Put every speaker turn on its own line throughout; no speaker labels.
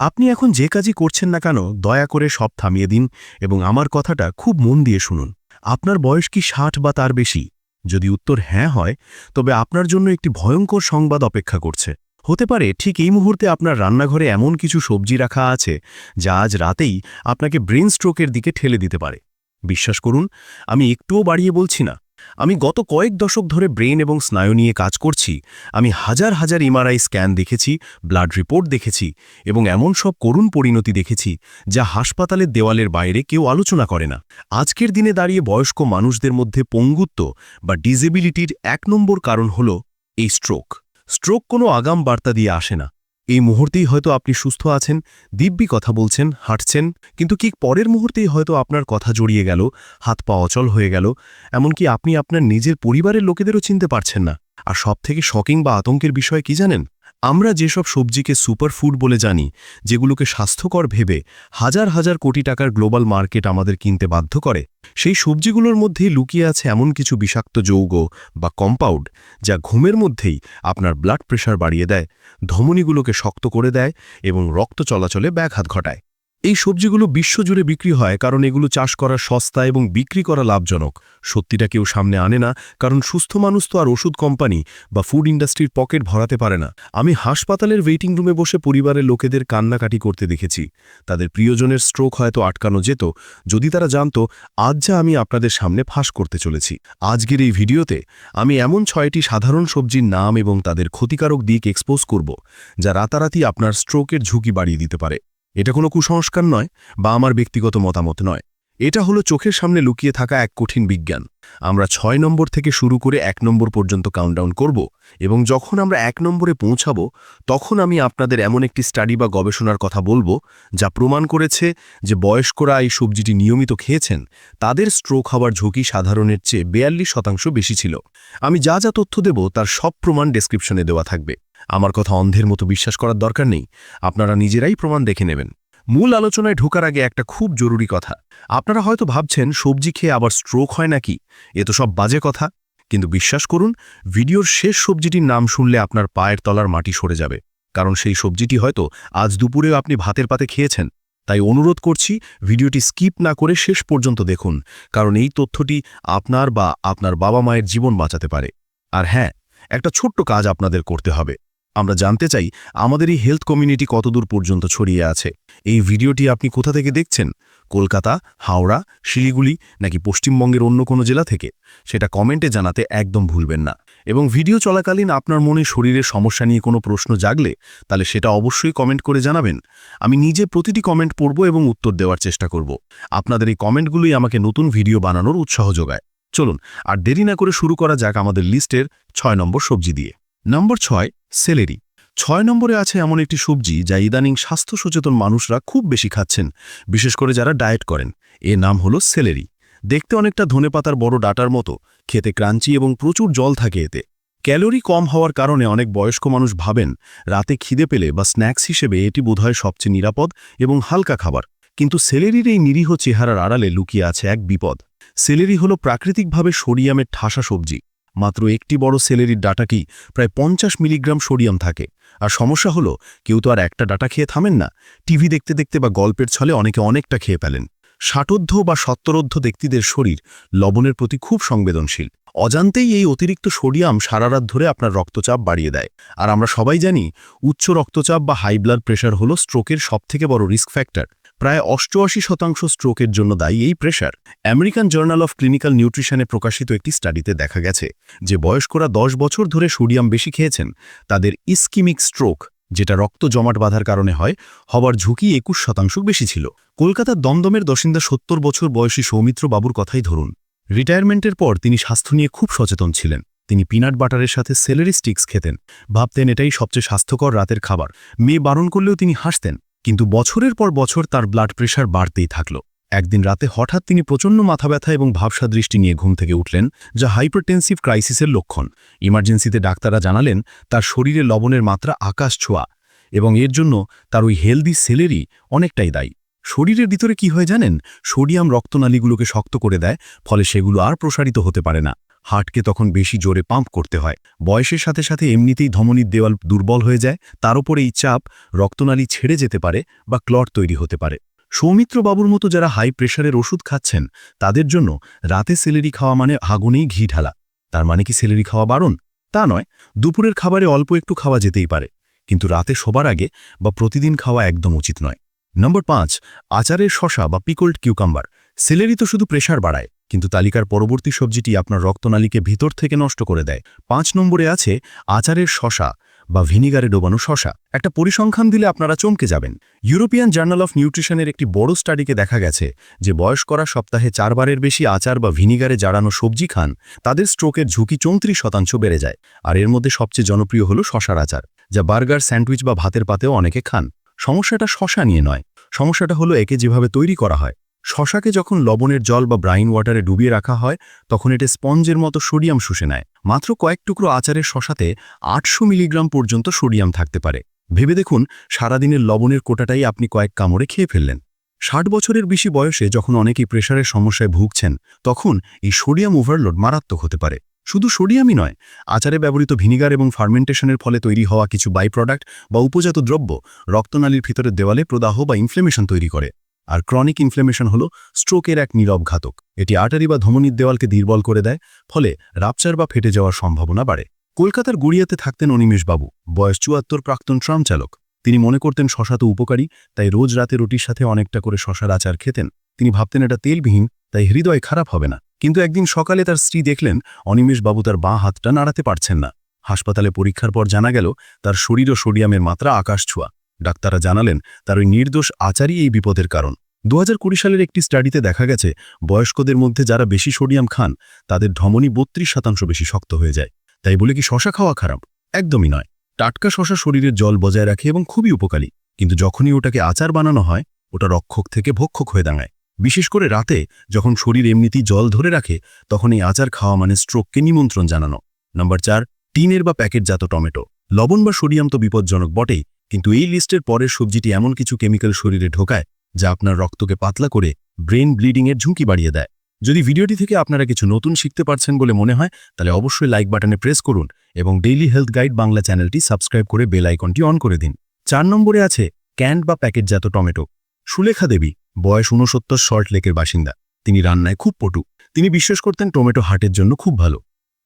আপনি এখন যে কাজই করছেন না কেন, দয়া করে সব থামিয়ে দিন এবং আমার কথাটা খুব মন দিয়ে শুনুন। আপনার বয়স কি ষাট বা তার বেশি? যদি উত্তর হ্যাঁ হয়, তবে আপনার জন্য একটি ভয়ঙ্কর সংবাদ অপেক্ষা করছে। হতে পারে ঠিক এই মুহূর্তে আপনার রান্নাঘরে এমন কিছু সবজি রাখা আছে, যা আজ রাতেই আপনাকে ব্রেন স্ট্রোকের দিকে ঠেলে দিতে পারে। বিশ্বাস করুন, আমি একটুও বাড়িয়ে বলছি না। আমি গত কয়েক দশক ধরে ব্রেন এবং স্নায়ু নিয়ে কাজ করছি। আমি হাজার হাজার এমআরআই স্ক্যান দেখেছি, ব্লাড রিপোর্ট দেখেছি এবং এমন সব করুণ পরিণতি দেখেছি যা হাসপাতালের দেওয়ালের বাইরে কেউ আলোচনা করে না। আজকের দিনে দাঁড়িয়ে বয়স্ক মানুষদের মধ্যে পঙ্গুত্ব বা ডিসেবিলিটির এক নম্বর কারণ হল এই স্ট্রোক। স্ট্রোক কোনো আগাম বার্তা দিয়ে আসে না। এই মুহূর্তেই হয়তো আপনি সুস্থ আছেন, দিব্যি কথা বলছেন, হাঁটছেন, কিন্তু কি পরের মুহূর্তেই হয়তো আপনার কথা জড়িয়ে গেল, হাত পা অচল হয়ে গেল, এমনকি আপনি আপনার নিজের পরিবারের লোকেদেরও চিনতে পারছেন না। আর সবথেকে শকিং বা আতঙ্কের বিষয় কি জানেন? আমরা যেসব সবজিকে সুপারফুড বলে জানি, যেগুলোকে স্বাস্থ্যকর ভেবে হাজার হাজার কোটি টাকার গ্লোবাল মার্কেট আমাদের কিনতে বাধ্য করে, সেই সবজিগুলোর মধ্যেই লুকিয়ে আছে এমন কিছু বিষাক্ত যৌগ বা কম্পাউন্ড যা ঘুমের মধ্যেই আপনার ব্লাড প্রেশার বাড়িয়ে দেয়, ধমনিগুলোকে শক্ত করে দেয় এবং রক্ত চলাচলে ব্যাঘাত ঘটায়। এই সবজিগুলো বিশ্বজুড়ে বিক্রি হয় কারণ এগুলো চাষ করা সস্তা এবং বিক্রি করা লাভজনক। সত্যিটা কেউ সামনে আনে না, কারণ সুস্থ মানুষ তো আর ওষুধ কোম্পানি বা ফুড ইন্ডাস্ট্রির পকেট ভরাতে পারে না। আমি হাসপাতালের ওয়েটিং রুমে বসে পরিবারের লোকেদের কান্নাকাটি করতে দেখেছি। তাদের প্রিয়জনের স্ট্রোক হয়তো আটকানো যেত, যদি তারা জানত, আজ যা আমি আপনাদের সামনে ফাঁস করতে চলেছি। আজকের এই ভিডিওতে আমি এমন ছয়টি সাধারণ সবজির নাম এবং তাদের ক্ষতিকারক দিক এক্সপোজ করব, যা রাতারাতি আপনার স্ট্রোকের ঝুঁকি বাড়িয়ে দিতে পারে। এটা কোনো কুসংস্কার নয় বা আমার ব্যক্তিগত মতামত নয়। এটা হলো চোখের সামনে লুকিয়ে থাকা এক কঠিন বিজ্ঞান। আমরা ছয় নম্বর থেকে শুরু করে এক নম্বর পর্যন্ত কাউন্টডাউন করব এবং যখন আমরা এক নম্বরে পৌঁছাব, তখন আমি আপনাদের এমন একটি স্টাডি বা গবেষণার কথা বলব যা প্রমাণ করেছে যে বয়স্করা এই সবজিটি নিয়মিত খেয়েছেন, তাদের স্ট্রোক হওয়ার ঝুঁকি সাধারণের চেয়ে বেয়াল্লিশ শতাংশ বেশি ছিল। আমি যা যা তথ্য দেব তার সব প্রমাণ ডেসক্রিপশনে দেওয়া থাকবে। আমার কথা অন্ধের মতো বিশ্বাস করার দরকার নেই। আপনারা নিজেরাই প্রমাণ দেখে নেবেন। মূল আলোচনায় ঢোকার আগে একটা খুব জরুরি কথা। আপনারা হয়তো ভাবছেন, সবজি খেয়ে আবার স্ট্রোক হয় নাকি? এ তো সব বাজে কথা। কিন্তু বিশ্বাস করুন, ভিডিওর শেষ সবজিটির নাম শুনলে আপনার পায়ের তলার মাটি সরে যাবে। কারণ সেই সবজিটি হয়তো আজ দুপুরেও আপনি ভাতের পাতে খেয়েছেন। তাই অনুরোধ করছি, ভিডিওটি স্কিপ না করে শেষ পর্যন্ত দেখুন। কারণ এই তথ্যটি আপনার বা আপনার বাবা মায়ের জীবন বাঁচাতে পারে। আর হ্যাঁ একটা ছোট্ট কাজ আপনাদের করতে হবে। আমরা জানতে চাই, আমাদের এই হেলথ কমিউনিটি কতদূর পর্যন্ত ছড়িয়ে আছে? এই ভিডিওটি আপনি কোথা থেকে দেখছেন? কলকাতা, হাওড়া, শিলিগুড়ি, নাকি পশ্চিমবঙ্গের অন্য কোনো জেলা থেকে? সেটা কমেন্টে জানাতে একদম ভুলবেন না। এবং ভিডিও চলাকালীন আপনার মনে শরীরের সমস্যা নিয়ে কোনো প্রশ্ন জাগলে, তাহলে সেটা অবশ্যই কমেন্ট করে জানাবেন। আমি নিজে প্রতিটি কমেন্ট পড়ব এবং উত্তর দেওয়ার চেষ্টা করব। আপনাদের এই কমেন্টগুলোই আমাকে নতুন ভিডিও বানানোর উৎসাহ যোগায়। চলুন, আর দেরি না করে শুরু করা যাক আমাদের লিস্টের ছয় নম্বর সবজি দিয়ে। নম্বর ছয় সেলেরি। ছয় নম্বরে আছে এমন একটি সবজি যা ইদানিং স্বাস্থ্য সচেতন মানুষরা খুব বেশি খাচ্ছেন, বিশেষ করে যারা ডায়েট করেন। এ নাম হলো সেলেরি। দেখতে অনেকটা ধনেপাতার বড় ডাটার মতো, খেতে ক্রাঞ্চি এবং প্রচুর জল থাকে এতে। ক্যালোরি কম হওয়ার কারণে অনেক বয়স্ক মানুষ ভাবেন, রাতে খিদে পেলে বা স্ন্যাক্স হিসেবে এটি বোধহয় সবচেয়ে নিরাপদ এবং হালকা খাবার। কিন্তু সেলেরির এই নিরীহ চেহারার আড়ালে লুকিয়ে আছে এক বিপদ। সেলেরি হল প্রাকৃতিকভাবে সোডিয়ামের ঠাসা সবজি। মাত্র একটি বড় সেলেরির ডাটাকেই প্রায় পঞ্চাশ মিলিগ্রাম সোডিয়াম থাকে। আর সমস্যা হলো, কেউ তো আর একটা ডাটা খেয়ে থামেন না। টিভি দেখতে দেখতে বা গল্পের ছলে অনেকে অনেকটা খেয়ে ফেলেন। ষাটোদ্ধ বা সত্তরোদ্ধ ব্যক্তিদের শরীর লবণের প্রতি খুব সংবেদনশীল। অজান্তেই এই অতিরিক্ত সোডিয়াম সারারাত ধরে আপনার রক্তচাপ বাড়িয়ে দেয়। আর আমরা সবাই জানি, উচ্চ রক্তচাপ বা হাই ব্লাড প্রেশার হলো স্ট্রোকের সবথেকে বড় রিস্ক ফ্যাক্টর। প্রায় অষ্টআশি শতাংশ স্ট্রোকের জন্য দায়ী এই pressure American journal of clinical নিউট্রিশনে প্রকাশিত একটি স্টাডিতে দেখা গেছে যে বয়স্করা দশ বছর ধরে সোডিয়াম বেশি খেয়েছেন, তাদের ইস্কিমিক স্ট্রোক, যেটা রক্ত জমাট বাঁধার কারণে হয়, হবার ঝুঁকি একুশ শতাংশ বেশি ছিল। কলকাতার দমদমের দশিন্দা সত্তর বছর বয়সী সৌমিত্র বাবুর কথাই ধরুন। রিটায়ারমেন্টের পর তিনি স্বাস্থ্য নিয়ে খুব সচেতন ছিলেন। তিনি পিনাট বাটারের সাথে সেলেরি স্টিক্স খেতেন। ভাবতেন এটাই সবচেয়ে স্বাস্থ্যকর রাতের খাবার। মেয়ে বারণ করলেও তিনি হাসতেন। কিন্তু বছরের পর বছর তার ব্লাড প্রেশার বাড়তেই থাকল। একদিন রাতে হঠাৎ তিনি প্রচণ্ড মাথা ব্যথা এবং ভাবসা দৃষ্টি নিয়ে ঘুম থেকে উঠলেন, যা হাইপারটেনসিভ ক্রাইসিসের লক্ষণ। ইমার্জেন্সিতে ডাক্তাররা জানালেন, তার শরীরে লবণের মাত্রা আকাশ ছোঁয়া এবং এর জন্য তার ওই হেলদি সেলেরই অনেকটাই দায়ী। শরীরের ভিতরে কি হয় জানেন? সোডিয়াম রক্তনালীগুলোকে শক্ত করে দেয়, ফলে সেগুলো আর প্রসারিত হতে পারে না। হার্টকে তখন বেশি জোরে পাম্প করতে হয়। বয়সের সাথে সাথে এমনিতেই ধমনীর দেওয়াল দুর্বল হয়ে যায়, তার উপরে এই চাপ রক্তনালী ছেড়ে যেতে পারে বা ক্লট তৈরি হতে পারে। সৌমিত্র বাবুর মতো যারা হাই প্রেশারের ওষুধ খাচ্ছেন, তাদের জন্য রাতে সেলেরি খাওয়া মানে আগুনেই ঘি ঢালা। তার মানে কি সেলেরি খাওয়া বারণ? তা নয়, দুপুরের খাবারে অল্প একটু খাওয়া যেতেই পারে, কিন্তু রাতে শোবার আগে বা প্রতিদিন খাওয়া একদম উচিত নয়। নম্বর পাঁচ, আচারের শশা বা পিকল্ড কিউকাম্বার। সেলেরি তো শুধু প্রেশার বাড়ায় কিন্তু তালিকার পরবর্তী সবজিটি আপনার রক্তনালীকে ভিতর থেকে নষ্ট করে দেয়। পাঁচ নম্বরে আছে আচারের শশা বা ভিনিগারে ডোবানো শশা। একটা পরিসংখ্যান দিলে আপনারা চমকে যাবেন। ইউরোপিয়ান জার্নাল অফ নিউট্রিশনের একটি বড় স্টাডিকে দেখা গেছে যে বয়স করা সপ্তাহে চারবারের বেশি আচার বা ভিনিগারে জারানো সবজি খান, তাদের স্ট্রোকের ঝুঁকি চৌত্রিশ শতাংশ বেড়ে যায়। আর এর মধ্যে সবচেয়ে জনপ্রিয় হল শশার আচার, যা বার্গার, স্যান্ডউইচ বা ভাতের পাতেও অনেকে খান। সমস্যাটা শশা নিয়ে নয়। সমস্যাটা হলো একে যেভাবে তৈরি করা হয়। শশাকে যখন লবণের জল বা ব্রাইন ওয়াটারে ডুবিয়ে রাখা হয়, তখন এটা স্পঞ্জের মতো সোডিয়াম শুষে নেয়। মাত্র কয়েক টুকরো আচারের শশাতে আটশো মিলিগ্রাম পর্যন্ত সোডিয়াম থাকতে পারে। ভেবে দেখুন, সারাদিনের লবণের কোটাটাই আপনি কয়েক কামড়ে খেয়ে ফেললেন। ষাট বছরের বেশি বয়সে যখন অনেকেই প্রেশারের সমস্যায় ভুগছেন, তখন এই সোডিয়াম ওভারলোড মারাত্মক হতে পারে। শুধু সোডিয়ামই নয়, আচারে ব্যবহৃত ভিনিগার এবং ফার্মেন্টেশনের ফলে তৈরি হওয়া কিছু বাই প্রোডাক্ট বা উপজাত দ্রব্য রক্তনালীর ভিতরের দেওয়ালে প্রদাহ বা ইনফ্লেমেশন তৈরি করে। আর ক্রনিক ইনফ্লেমেশন হল স্ট্রোকের এক নীরব ঘাতক। এটি আটারি বা ধমনির দেওয়ালকে দুর্বল করে দেয়, ফলে রাপচার বা ফেটে যাওয়ার সম্ভাবনা বাড়ে। কলকাতার গুড়িয়াতে থাকতেন অনিমেষবাবু বয়স চুয়াত্তর, প্রাক্তন ট্রাম চালক। তিনি মনে করতেন শশা তো উপকারী, তাই রোজ রাতে রুটির সাথে অনেকটা করে শশার আচার খেতেন। তিনি ভাবতেন এটা তেলবিহীন, তাই হৃদয় খারাপ হবে না। কিন্তু একদিন সকালে তার স্ত্রী দেখলেন অনিমেষবাবু তার বাঁ হাতটা নাড়াতে পারছেন না। হাসপাতালে পরীক্ষার পর জানা গেল, তার শরীর ও সোডিয়ামের মাত্রা আকাশ ছোঁয়া। ডাক্তাররা জানালেন, তার ওই নির্দোষ আচারই এই বিপদের কারণ। দু হাজার কুড়ি সালের একটি স্টাডিতে দেখা গেছে, বয়স্কদের মধ্যে যারা বেশি সোডিয়াম খান, তাদের ধমনী বত্রিশ শতাংশ বেশি শক্ত হয়ে যায়। তাই বলে কি শশা খাওয়া খারাপ? একদমই নয়। টাটকা শশা শরীরের জল বজায় রাখে এবং খুবই উপকারী। কিন্তু যখনই ওটাকে আচার বানানো হয়, ওটা রক্ষক থেকে ভক্ষক হয়ে দাঁড়ায়। বিশেষ করে রাতে, যখন শরীর এমনিতেই জল ধরে রাখে, তখন এই আচার খাওয়া মানে স্ট্রোককে নিমন্ত্রণ জানানো। নম্বর চার, টিনের বা প্যাকেটজাত টমেটো। লবণ বা সোডিয়াম তো বিপজ্জনক বটেই কিন্তু এই লিস্টের পরের সবজিটি এমন কিছু কেমিক্যাল শরীরে ঢোকায় যা আপনার রক্তকে পাতলা করে ব্রেন ব্লিডিংয়ের ঝুঁকি বাড়িয়ে দেয়। যদি ভিডিওটি থেকে আপনারা কিছু নতুন শিখতে পারছেন বলে মনে হয়, তাহলে অবশ্যই লাইক বাটনে প্রেস করুন এবং ডেইলি হেলথ গাইড বাংলা চ্যানেলটি সাবস্ক্রাইব করে বেল আইকনটি অন করে দিন। চার নম্বরে আছে ক্যান্ড বা প্যাকেটজাত টমেটো। সুলেখা দেবী, বয়স ঊনসত্তর শর্ট লেকের বাসিন্দা। তিনি রান্নায় খুব পটু। তিনি বিশ্বাস করতেন টমেটো হার্টের জন্য খুব ভালো।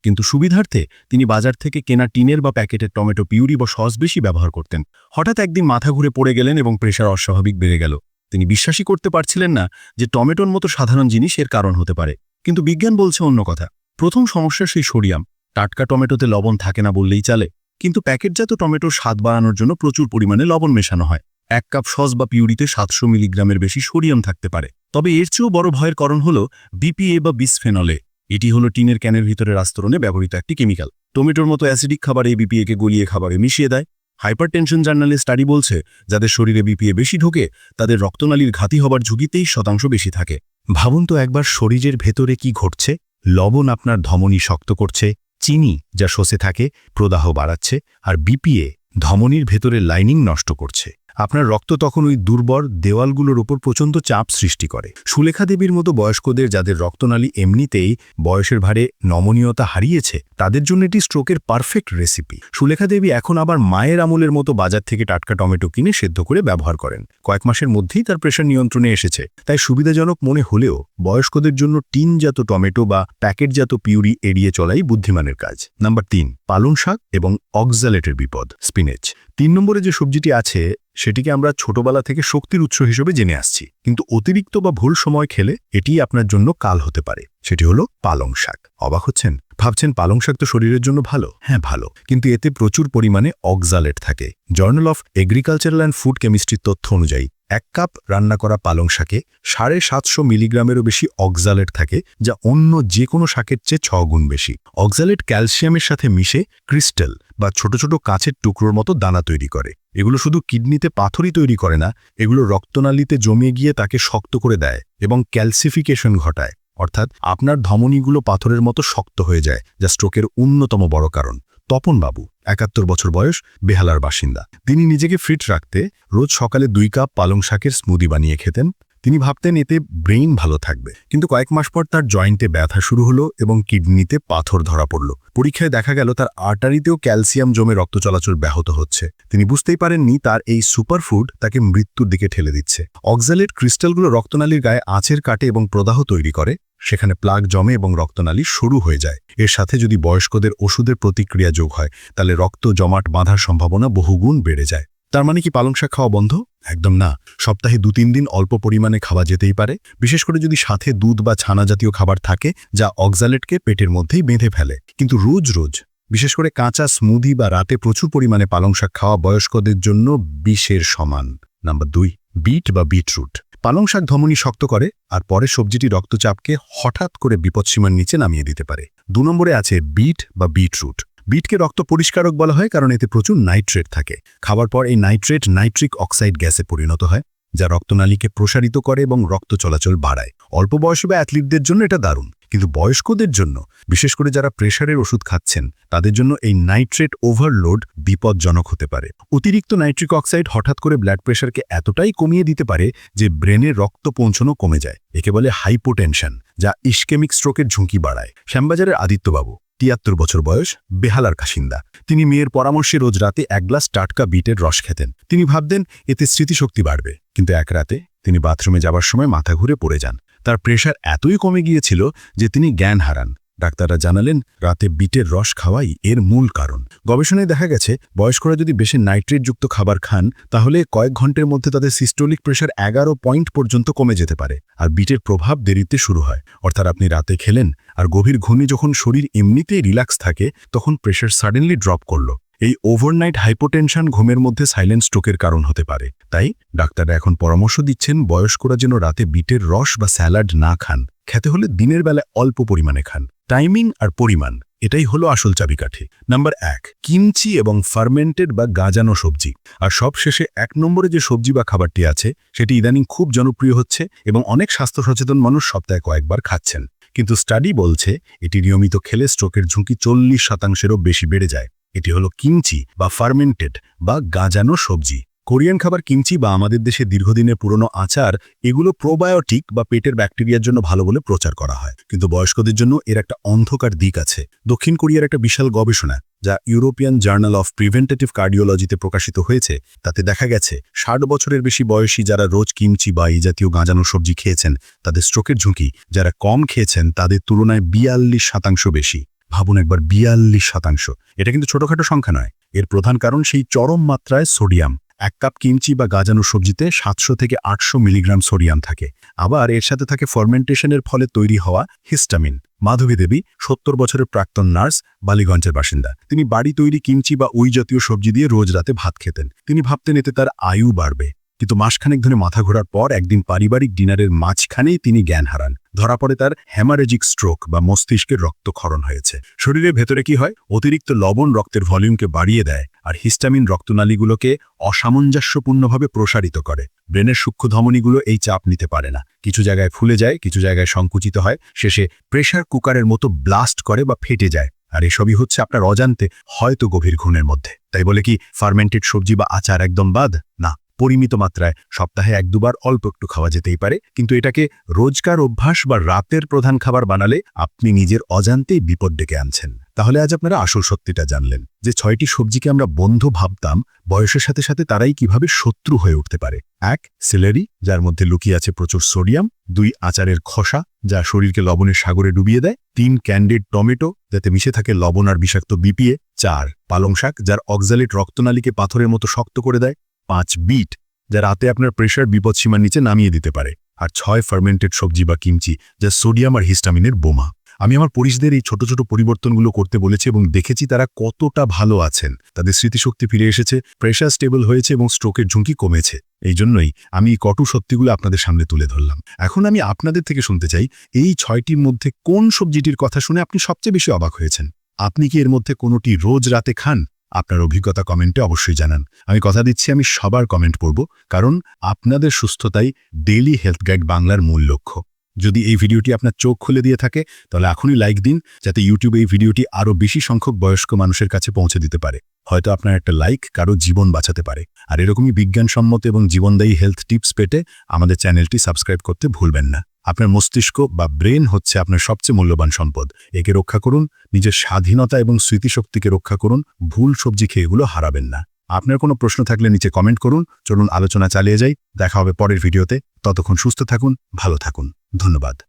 কিন্তু সুবিধার্থে তিনি বাজার থেকে কেনা টিনের বা প্যাকেটের টমেটো পিউরি বা সস বেশি ব্যবহার করতেন। হঠাৎ একদিন মাথা ঘুরে পড়ে গেলেন এবং প্রেশার অস্বাভাবিক বেড়ে গেল। তিনি বিশ্বাসই করতে পারছিলেন না যে টমেটোর মতো সাধারণ জিনিস এর কারণ হতে পারে। কিন্তু বিজ্ঞান বলছে অন্য কথা। প্রথম সমস্যা সেই সোডিয়াম। টাটকা টমেটোতে লবণ থাকে না বললেই চলে। কিন্তু প্যাকেটজাত টমেটোর স্বাদ বাড়ানোর জন্য প্রচুর পরিমাণে লবণ মেশানো হয়। এক কাপ সস বা পিউরিতে সাতশো মিলিগ্রামের বেশি সোডিয়াম থাকতে পারে। তবে এর চেয়েও বড় ভয়ের কারণ হল বিপিএ বা বিসফেনলে। এটি হলো টিনের ক্যানের ভিতরের আস্তরণে ব্যবহৃত একটি কেমিক্যাল। টমেটোর মতো অ্যাসিডিক খাবার খাবারে বিপিএকে গলিয়ে খাবারে মিশিয়ে দেয়। হাইপারটেনশন জার্নালে স্টাডি বলছে, যাদের শরীরে বিপিএ বেশি ঢোকে, তাদের রক্তনালীর ঘাতি হবার ঝুঁকিতেই শতাংশ বেশি থাকে। ভাবুন তো একবার শরীরের ভেতরে কি ঘটছে। লবণ আপনার ধমনী শক্ত করছে, চিনি যা শোষে থাকে, প্রদাহ বাড়াচ্ছে, আর বিপিএ ধমনীর ভেতরে লাইনিং নষ্ট করছে। আপনার রক্ত তখন ওই দুর্বল দেওয়ালগুলোর ওপর প্রচণ্ড চাপ সৃষ্টি করে। সুলেখা দেবীর মতো বয়স্কদের যাদের রক্তনালী এমনিতেই বয়সের ভারে নমনীয়তা হারিয়েছে, তাদের জন্য এটি স্ট্রোকের পারফেক্ট রেসিপি। সুলেখা দেবী এখন আবার মায়ের আমলের মতো বাজার থেকে টাটকা টমেটো কিনে সেদ্ধ করে ব্যবহার করেন। কয়েক মাসের মধ্যেই তার প্রেশার নিয়ন্ত্রণে এসেছে। তাই সুবিধাজনক মনে হলেও বয়স্কদের জন্য টিনজাত টমেটো বা প্যাকেটজাত পিউরি এড়িয়ে চলাই বুদ্ধিমানের কাজ। নাম্বার তিন, পালং শাক এবং অক্সালেটের বিপদ, স্পিনেচ। তিন নম্বরে যে সবজিটি আছে, সেটিকে আমরা ছোটবেলা থেকে শক্তির উৎস হিসেবে জেনে আসছি। কিন্তু অতিরিক্ত বা ভুল সময় খেলে এটি আপনার জন্য কাল হতে পারে। সেটি হলো পালং শাক। অবাক হচ্ছেন? ভাবছেন পালং শাক তো শরীরের জন্য ভালো? হ্যাঁ ভালো। কিন্তু এতে প্রচুর পরিমাণে অক্সালেট থাকে। Journal of agricultural and food কেমিস্ট্রির তথ্য অনুযায়ী এক কাপ রান্না করা পালং শাকে সাড়ে সাতশো মিলিগ্রামেরও বেশি অক্সালেট থাকে, যা অন্য যে কোনো শাকের চেয়ে ছ গুণ বেশি। অক্সালেট ক্যালসিয়ামের সাথে মিশে ক্রিস্টাল বা ছোট ছোট কাঁচের টুকরোর মতো দানা তৈরি করে। এগুলো শুধু কিডনিতে পাথরই তৈরি করে না, এগুলো রক্তনালীতে জমে গিয়ে তাকে শক্ত করে দেয় এবং ক্যালসিফিকেশন ঘটায়। অর্থাৎ আপনার ধমনীগুলো পাথরের মতো শক্ত হয়ে যায়, যা স্ট্রোকের অন্যতম বড় কারণ। তপনবাবু একাত্তর বছর বয়স বেহালার বাসিন্দা। তিনি নিজেকে ফিট রাখতে রোজ সকালে দুই কাপ পালং শাকের স্মুদি বানিয়ে খেতেন। তিনি ভাবতেন এতে ব্রেইন ভালো থাকবে। কিন্তু কয়েক মাস পর তার জয়েন্টে ব্যথা শুরু হলো এবং কিডনিতে পাথর ধরা পড়ল। পরীক্ষায় দেখা গেল তার আর্টারিতেও ক্যালসিয়াম জমে রক্ত চলাচল ব্যাহত হচ্ছে। তিনি বুঝতেই পারেননি তার এই সুপারফুড তাকে মৃত্যুর দিকে ঠেলে দিচ্ছে। অক্সালেট ক্রিস্টালগুলো রক্তনালীর গায়ে আঁচের কাটে এবং প্রদাহ তৈরি করে। সেখানে প্লাগ জমে এবং রক্তনালী শুরু হয়ে যায়। এর সাথে যদি বয়স্কদের ওষুধের প্রতিক্রিয়া যোগ হয়, তাহলে রক্ত জমাট বাঁধার সম্ভাবনা বহুগুণ বেড়ে যায়। তার মানে কি পালং শাক খাওয়া বন্ধ? একদম না। সপ্তাহে দু তিন দিন অল্প পরিমাণে খাওয়া যেতেই পারে। বিশেষ করে যদি সাথে দুধ বা ছানা জাতীয় খাবার থাকে, যা অক্সালেটকে পেটের মধ্যেই বেঁধে ফেলে। কিন্তু রোজ রোজ, বিশেষ করে কাঁচা, স্মুদি বা রাতে প্রচুর পরিমাণে পালং শাক খাওয়া বয়স্কদের জন্য বিষের সমান। নাম্বার দুই, বিট বা বিটরুট। পালং শাক ধমনী শক্ত করে আর পরে সবজিটি রক্তচাপকে হঠাৎ করে বিপদসীমার নিচে নামিয়ে দিতে পারে। দু নম্বরে আছে বিট বা বিটরুট। বিটকে রক্ত পরিষ্কারক বলা হয় কারণ এতে প্রচুর নাইট্রেট থাকে। খাবার পর এই নাইট্রেট নাইট্রিক অক্সাইড গ্যাসে পরিণত হয়, যা রক্তনালীকে প্রসারিত করে এবং রক্ত চলাচল বাড়ায়। অল্প বয়স বা অ্যাথলিটদের জন্য এটা দারুণ। কিন্তু বয়স্কদের জন্য, বিশেষ করে যারা প্রেশারের ওষুধ খাচ্ছেন, তাদের জন্য এই নাইট্রেট ওভারলোড বিপজ্জনক হতে পারে। অতিরিক্ত নাইট্রিক অক্সাইড হঠাৎ করে ব্লাড প্রেশারকে এতটাই কমিয়ে দিতে পারে যে ব্রেনে রক্ত পৌঁছানো কমে যায়, একে বলে হাইপোটেনশন, যা ইস্কেমিক স্ট্রোকের ঝুঁকি বাড়ায়। শ্যামবাজারের আদিত্যবাবু, তিয়াত্তর বছর বয়স, বেহালার কাসিন্দা তিনি মেয়ের পরামর্শে রোজ রাতে এক গ্লাস টাটকা বিটের রস খেতেন। তিনি ভাবতেন, এতে স্মৃতিশক্তি বাড়বে। কিন্তু এক রাতে তিনি বাথরুমে যাবার সময় মাথা ঘুরে পড়ে যান। তার প্রেশার এতই কমে গিয়েছিল যে তিনি জ্ঞান হারান। ডাক্তাররা জানালেন, রাতে বিটের রস খাওয়াই এর মূল কারণ। গবেষণায় দেখা গেছে, বয়স্করা যদি বেশি নাইট্রেটযুক্ত খাবার খান, তাহলে কয়েক ঘণ্টার মধ্যে তাদের সিস্টোলিক প্রেশার এগারো পয়েন্ট পর্যন্ত কমে যেতে পারে, আর বিটের প্রভাব দেরিতে শুরু হয়। অর্থাৎ আপনি রাতে খেলেন, আর গভীর ঘুমে যখন শরীর এমনিতেই রিল্যাক্স থাকে, তখন প্রেশার সাডেনলি ড্রপ করল। এই ওভারনাইট হাইপোটেনশন ঘুমের মধ্যে সাইলেন্ট স্ট্রোকের কারণ হতে পারে। তাই ডাক্তাররা এখন পরামর্শ দিচ্ছেন বয়স্করা যেন রাতে বিটের রস বা স্যালাড না খান, খেতে হলে দিনের বেলায় অল্প পরিমাণে খান। টাইমিং আর পরিমাণ, এটাই হলো আসল চাবিকাঠি। নাম্বার এক, কিমচি এবং ফার্মেন্টেড বা গাজানো সবজি। আর সবশেষে এক নম্বরে যে সবজি বা খাবারটি আছে, সেটি ইদানিং খুব জনপ্রিয় হচ্ছে এবং অনেক স্বাস্থ্য সচেতন মানুষ সপ্তাহে কয়েকবার খাচ্ছেন। কিন্তু স্টাডি বলছে, এটি নিয়মিত খেলে স্ট্রোকের ঝুঁকি চল্লিশ শতাংশেরও বেশি বেড়ে যায়। এটি হলো কিমচি বা ফার্মেন্টেড বা গাঁজানো সবজি। কোরিয়ান খাবার কিমচি বা আমাদের দেশে দীর্ঘদিনের পুরনো আচার, এগুলো প্রোবায়োটিক বা পেটের ব্যাকটেরিয়ার জন্য ভালো বলে প্রচার করা হয়। কিন্তু বয়স্কদের জন্য এর একটা অন্ধকার দিক আছে। দক্ষিণ কোরিয়ার একটা বিশাল গবেষণা, যা ইউরোপিয়ান জার্নাল অফ প্রিভেন্টেটিভ কার্ডিওলজিতে প্রকাশিত হয়েছে, তাতে দেখা গেছে ষাট বছরের বেশি বয়সী যারা রোজ কিমচি বা এই জাতীয় গাঁজানো সবজি খেয়েছেন, তাদের স্ট্রোকের ঝুঁকি, যারা কম খেয়েছেন, তাদের তুলনায় বিয়াল্লিশ শতাংশ বেশি। ভাবুন একবার, বিয়াল্লিশ শতাংশ। এটা কিন্তু ছোটখাটো সংখ্যা নয়। এর প্রধান কারণ সেই চরম মাত্রায় সোডিয়াম। এক কাপ কিমচি বা গাজানো সবজিতে সাতশো থেকে আটশো মিলিগ্রাম সোডিয়াম থাকে। আবার এর সাথে থাকে ফার্মেন্টেশনের ফলে তৈরি হওয়া হিস্টামিন। মাধবী দেবী, সত্তর বছরের প্রাক্তন নার্স, বালিগঞ্জের বাসিন্দা। তিনি বাড়ি তৈরি কিমচি বা ওই জাতীয় সবজি দিয়ে রোজ রাতে ভাত খেতেন। তিনি ভাবতেন এতে তার আয়ু বাড়বে। কিন্তু মাসখানেক ধরে মাথা ঘোরার পর একদিন পারিবারিক ডিনারের মাঝখানেই তিনি জ্ঞান হারান। ধরা পড়ে তার হ্যামারেজিক স্ট্রোক বা মস্তিষ্কের রক্তক্ষরণ হয়েছে। শরীরের ভেতরে কি হয়? অতিরিক্ত লবণ রক্তের ভলিউমকে বাড়িয়ে দেয় আর হিস্টামিন রক্তনালীগুলোকে অসামঞ্জস্যপূর্ণভাবে প্রসারিত করে। ব্রেনের সূক্ষ্ম ধমনীগুলো এই চাপ নিতে পারে না। কিছু জায়গায় ফুলে যায়, কিছু জায়গায় সংকুচিত হয়। শেষে প্রেশার কুকারের মতো ব্লাস্ট করে বা ফেটে যায়। আর এসবই হচ্ছে আপনার অজান্তে হয়তো গভীর ঘুণের মধ্যে। তাই বলে কি, ফার্মেন্টেড সবজি বা আচার একদম বাদ? না। পরিমিত মাত্রায় সপ্তাহে এক দুবার অল্প একটু খাওয়া যেতেই পারে। কিন্তু এটাকে রোজকার অভ্যাস বা রাতের প্রধান খাবার বানালে আপনি নিজের অজান্তেই বিপদ ডেকে আনছেন। তাহলে আজ আপনারা আসল সত্যিটা জানলেন যে ছয়টি সবজিকে আমরা বন্ধু ভাবতাম, বয়সের সাথে সাথে তারাই কীভাবে শত্রু হয়ে উঠতে পারে। এক, সেলেরি, যার মধ্যে লুকিয়ে আছে প্রচুর সোডিয়াম। দুই, আচারের খসা, যা শরীরকে লবণের সাগরে ডুবিয়ে দেয়। তিন, ক্যান্ডিড টমেটো, যাতে মিশে থাকে লবণ আর বিষাক্ত বিপিএ। চার, পালং শাক, যার অক্সালিট রক্তনালীকে পাথরের মতো শক্ত করে দেয়। পাঁচ বিট যা রাতে আপনার প্রেশার বিপদসীমার নিচে নামিয়ে দিতে পারে। আর ছয় ফার্মেন্টেড সবজি বা কিমচি যা সোডিয়াম আর হিস্টামিনের বোমা। আমি আমার পরিষদের এই ছোট ছোট পরিবর্তনগুলো করতে বলেছি এবং দেখেছি তারা কতটা ভালো আছেন। তাদের স্মৃতিশক্তি ফিরে এসেছে প্রেশার স্টেবল হয়েছে এবং স্ট্রোকের ঝুঁকি কমেছে। এই জন্যই আমি এই কটু সত্যিগুলো আপনাদের সামনে তুলে ধরলাম। এখন আমি আপনাদের থেকে শুনতে চাই, এই ছয়টির মধ্যে কোন সবজিটির কথা শুনে আপনি সবচেয়ে বেশি অবাক হয়েছেন? আপনি কি এর মধ্যে কোনোটি রোজ রাতে খান? আপনার অভিজ্ঞতা কমেন্টে অবশ্যই জানান। আমি কথা দিচ্ছি, আমি সবার কমেন্ট পড়ব, কারণ আপনাদের সুস্থতাই ডেইলি হেলথ গাইড বাংলার মূল লক্ষ্য।
যদি এই ভিডিওটি আপনার চোখ খুলে দিয়ে থাকে, তাহলে এখনই লাইক দিন, যাতে ইউটিউবে এই ভিডিওটি আরও বেশি সংখ্যক বয়স্ক মানুষের কাছে পৌঁছে দিতে পারে। হয়তো আপনার একটা লাইক কারও জীবন বাঁচাতে পারে। আর এরকমই বিজ্ঞানসম্মত এবং জীবনদায়ী হেলথ টিপস পেতে আমাদের চ্যানেলটি সাবস্ক্রাইব করতে ভুলবেন না। আপনার মস্তিষ্ক বা ব্রেন হচ্ছে আপনার সবচেয়ে মূল্যবান সম্পদ। একে রক্ষা করুন, নিজের স্বাধীনতা এবং স্মৃতিশক্তিকে রক্ষা করুন, ভুল সবজি খেয়ে এগুলো হারাবেন না। আপনার কোনো প্রশ্ন থাকলে নিচে কমেন্ট করুন। চলুন আলোচনা চালিয়ে যাই। দেখা হবে পরের ভিডিওতে। ততক্ষণ সুস্থ থাকুন, ভালো থাকুন। ধন্যবাদ।